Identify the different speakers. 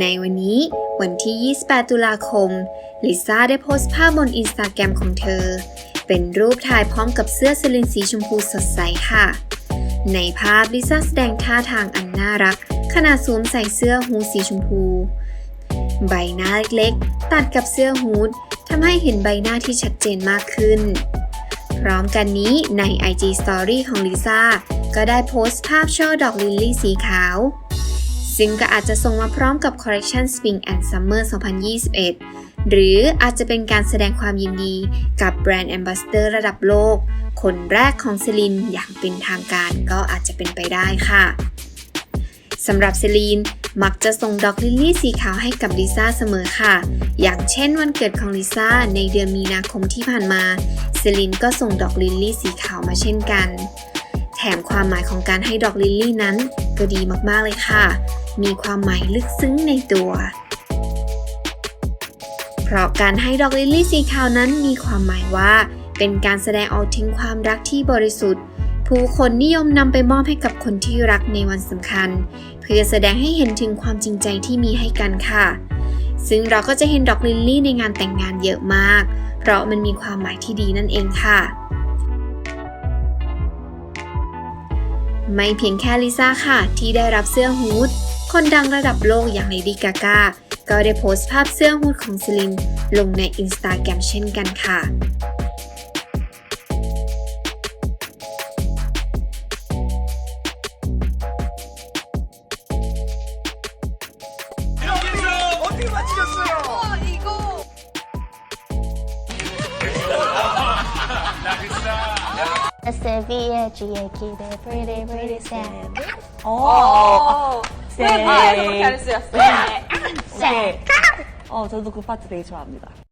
Speaker 1: ในวันนี้วันที่ 28 ตุลาคม ลิซ่าได้โพสต์ภาพบนอินสตาแกรมของเธอ เป็นรูปถ่ายพร้อมกับเสื้อสลินสีชมพูสดใสค่ะ ในภาพลิซ่าแสดงท่าทางอันน่ารัก ขณะสวมใส่เสื้อฮูดสีชมพู ใบหน้าเล็กๆ ตัดกับเสื้อฮูดทำให้เห็นใบหน้าที่ชัดเจนมากขึ้น พร้อมกันนี้ใน IG Story ของลิซ่าก็ได้โพสต์ภาพช่อดอกลิลลี่สีขาว ซึ่งก็อาจจะส่งมาพร้อมกับคอลเล c ชัน Spring and Summer 2021 หรืออาจจะเป็นการแสดงความยินดีกับแบรนด์แอมบาสเดอร์ระดับโลก คนแรกของเซลินอย่างเป็นทางการก็อาจจะเป็นไปได้ค่ะสำหรับเซลีนมักจะส่งดอกลิลลี่สีขาวให้กับลิซ่าเสมอค่ะ อย่างเช่นวันเกิดของลิซ่าในเดือนมีนาคมที่ผ่านมา เซลินก็ส่งดอกลิลลี่สีขาวมาเช่นกัน แถมความหมายของการให้ดอกลิลลี่นั้น็ดีมากๆเลยค่ะ มีความหมายลึกซึ้งในตัว เพราะการให้ดอกลิลลี่สีขาวนั้นมีความหมายว่า เป็นการแสดงออกถึงความรักที่บริสุทธิ์ ผู้คนนิยมนำไปมอบให้กับคนที่รักในวันสำคัญ เพื่อแสดงให้เห็นถึงความจริงใจที่มีให้กันค่ะ ซึ่งเราก็จะเห็นดอกลิลลี่ในงานแต่งงานเยอะมาก เพราะมันมีความหมายที่ดีนั่นเองค่ะ ไม่เพียงแค่ลิซ่าค่ะ ที่ได้รับเสื้อฮูดคนดังระดับโลกอย่างเลดี้กากาก็ได้โพสต์ภาพเสื้อฮูดของซิลิน ลงในอินสตาแกรมเช่นกันค่ะ
Speaker 2: 세비에쥐의 기대 pretty pretty
Speaker 3: 쌤
Speaker 4: 오.
Speaker 3: 왜, 왜 그렇게 안 쓰였어?
Speaker 2: 네.
Speaker 3: 어, 저도 그 파트 되게 좋아합니다.